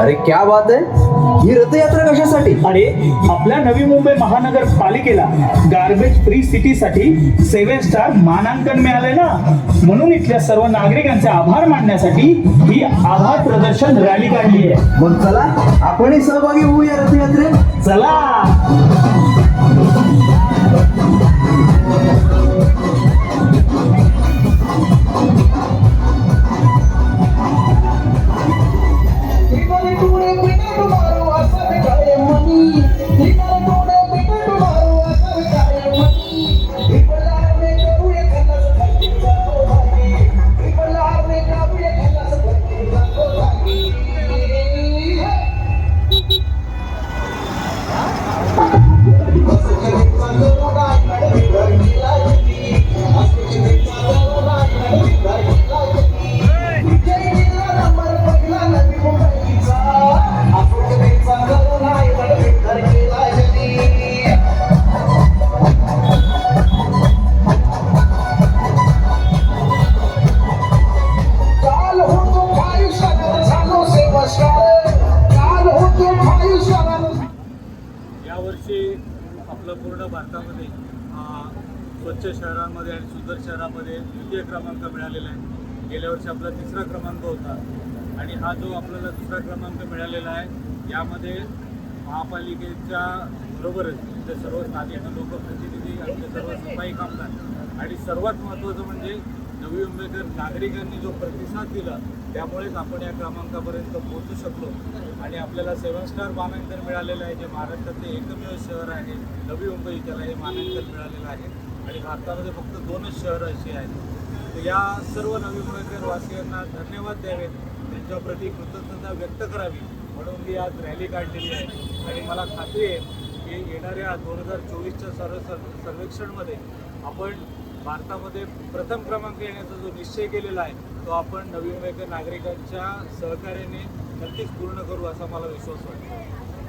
अरे क्या बात आहे ही रथयात्रा कशासाठी? अरे आपल्या नवी मुंबई महानगर पालिकेला गार्बेज फ्री सिटी साठी सेव्हन स्टार मानांकन मिळाले ना? म्हणून इथल्या सर्व नागरिकांचे आभार मानण्यासाठी ही आभार प्रदर्शन रॅली काढली आहे. मग चला आपणही सहभागी होऊ या रथयात्रेत. चला! Thank. वर्षी आपलं पूर्ण भारतामध्ये स्वच्छ शहरांमध्ये आणि सुंदर शहरामध्ये द्वितीय क्रमांक मिळालेला आहे. गेल्या वर्षी आपला तिसरा क्रमांक होता आणि हा जो आपल्याला दुसरा क्रमांक मिळालेला आहे यामध्ये महापालिकेच्या बरोबरच इथले सर्व स्थानिक लोकप्रतिनिधी आमचे सर्व सफाई कामगार आणि सर्वात महत्त्वाचं म्हणजे नवी मुंबईकर नागरिकांनी जो प्रतिसाद दिला त्यामुळेच आपण या क्रमांकापर्यंत पोहोचू शकलो. आणि आपल्याला सेवन स्टार मानांकन मिळालेलं आहे जे महाराष्ट्रातले एकमेव शहर आहे. नवी मुंबई त्याला हे मानांकन मिळालेलं आहे. आणि भारतामध्ये फक्त दोनच शहरं अशी आहेत. तर या सर्व नवी मुंबईकर वासियांना धन्यवाद द्यावेत त्यांच्याप्रती कृतज्ञता व्यक्त करावी. म्हणून मी आज रॅली काढलेली आहे. आणि मला खात्री आहे की येणाऱ्या दोन हजार चोवीसच्या सर्व सर्व सर्वेक्षणमध्ये आपण भारतामध्ये प्रथम क्रमांक येण्याचा जो निश्चय केलेला आहे तो आपण नवीन मुंबईकर नागरिकांच्या सहकार्याने नक्कीच पूर्ण करू असा मला विश्वास वाटतो.